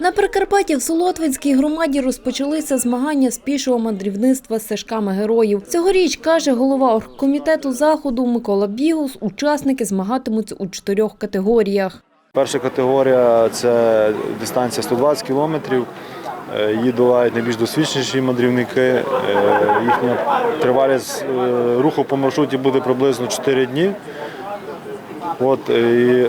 Закарпатті в Солотвинській громаді розпочалися змагання з пішого мандрівництва з стежками героїв. Цьогоріч, каже голова оргкомітету заходу Микола Бігус, учасники змагатимуться у чотирьох категоріях. Перша категорія це дистанція 120 кілометрів. Е, Її долають найбільш досвідченіші мандрівники. Е, Їхня тривалість е, руху по маршруті буде приблизно 4 дні. От, і,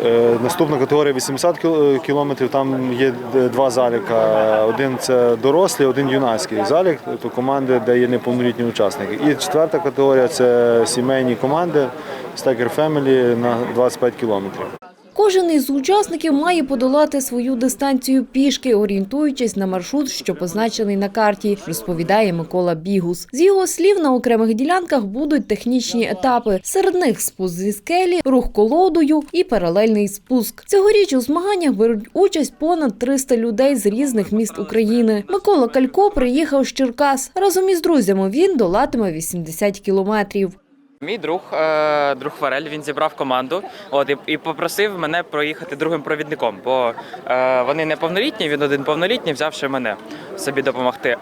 е, наступна категорія 80 кіл- кілометрів. Там є два заліка. Один це дорослі, один юнацький залік, то команди, де є неповнолітні учасники. І четверта категорія це сімейні команди стекер Family на 25 кілометрів. Кожен із учасників має подолати свою дистанцію пішки, орієнтуючись на маршрут, що позначений на карті, розповідає Микола Бігус. З його слів, на окремих ділянках будуть технічні етапи. Серед них спуск зі скелі, рух колодою і паралельний спуск. Цьогоріч у змаганнях беруть участь понад 300 людей з різних міст України. Микола Калько приїхав з Черкас. Разом із друзями він долатиме 80 кілометрів. Мій друг, е, друг Фарель, він зібрав команду от, і, попросив мене проїхати другим провідником, бо е, вони неповнолітні, він один повнолітній, взявши мене собі допомогти. Е,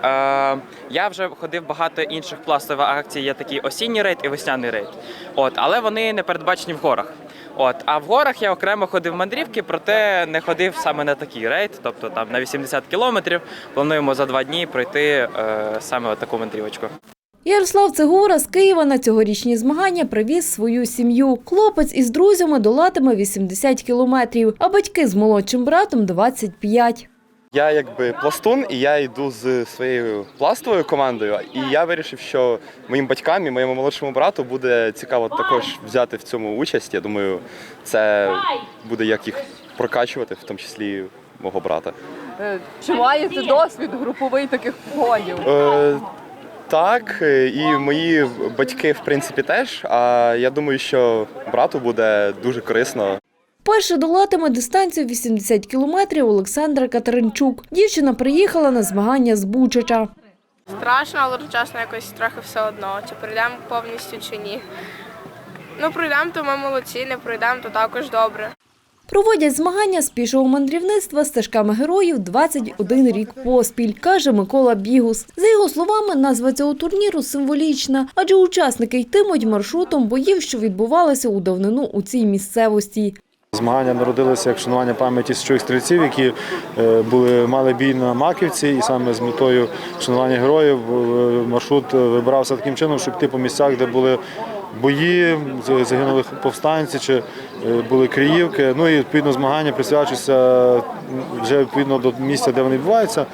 я вже ходив багато інших пластових акцій, є такий осінній рейд і весняний рейд. От, але вони не передбачені в горах. От, а в горах я окремо ходив мандрівки, проте не ходив саме на такий рейд, тобто там на 80 кілометрів. Плануємо за два дні пройти саме таку мандрівочку. Ярослав Цегора з Києва на цьогорічні змагання привіз свою сім'ю. Хлопець із друзями долатиме 80 кілометрів, а батьки з молодшим братом 25. Я якби пластун, і я йду з своєю пластовою командою. І я вирішив, що моїм батькам і моєму молодшому брату буде цікаво також взяти в цьому участь. Я думаю, це буде як їх прокачувати, в тому числі мого брата. Е, Чи маєте досвід груповий таких походів? Е, так, е, і мої батьки, в принципі, теж. А я думаю, що брату буде дуже корисно Перше долатиме дистанцію 80 кілометрів Олександра Катеринчук. Дівчина приїхала на змагання з Бучача. Страшно, але одночасно якось трохи все одно. Чи пройдемо повністю чи ні. Ну, пройдемо, то ми молодці, не пройдемо, то також добре. Проводять змагання з пішого мандрівництва стежками героїв 21 рік поспіль, каже Микола Бігус. За його словами, назва цього турніру символічна, адже учасники йтимуть маршрутом боїв, що відбувалися у давнину у цій місцевості. Змагання народилися як шанування пам'яті січових стрільців, які е, були мали бій на Маківці, і саме з метою шанування героїв е, маршрут е, вибирався таким чином, щоб йти по місцях, де були бої, загинули повстанці чи е, були криївки. Ну і відповідно змагання присвячуються вже відповідно до місця, де вони відбуваються.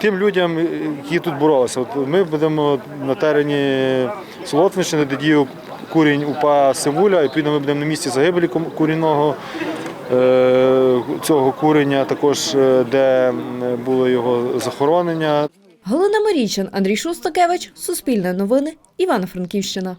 Тим людям, е, які тут боролися. От ми будемо на терені Солотвинщини, де діяв курінь УПА Сивуля, і відповідно ми будемо на місці загибелі курінного е, цього куреня, також де було його захоронення. Галина Марічан, Андрій Шустакевич, Суспільне новини, Івано-Франківщина.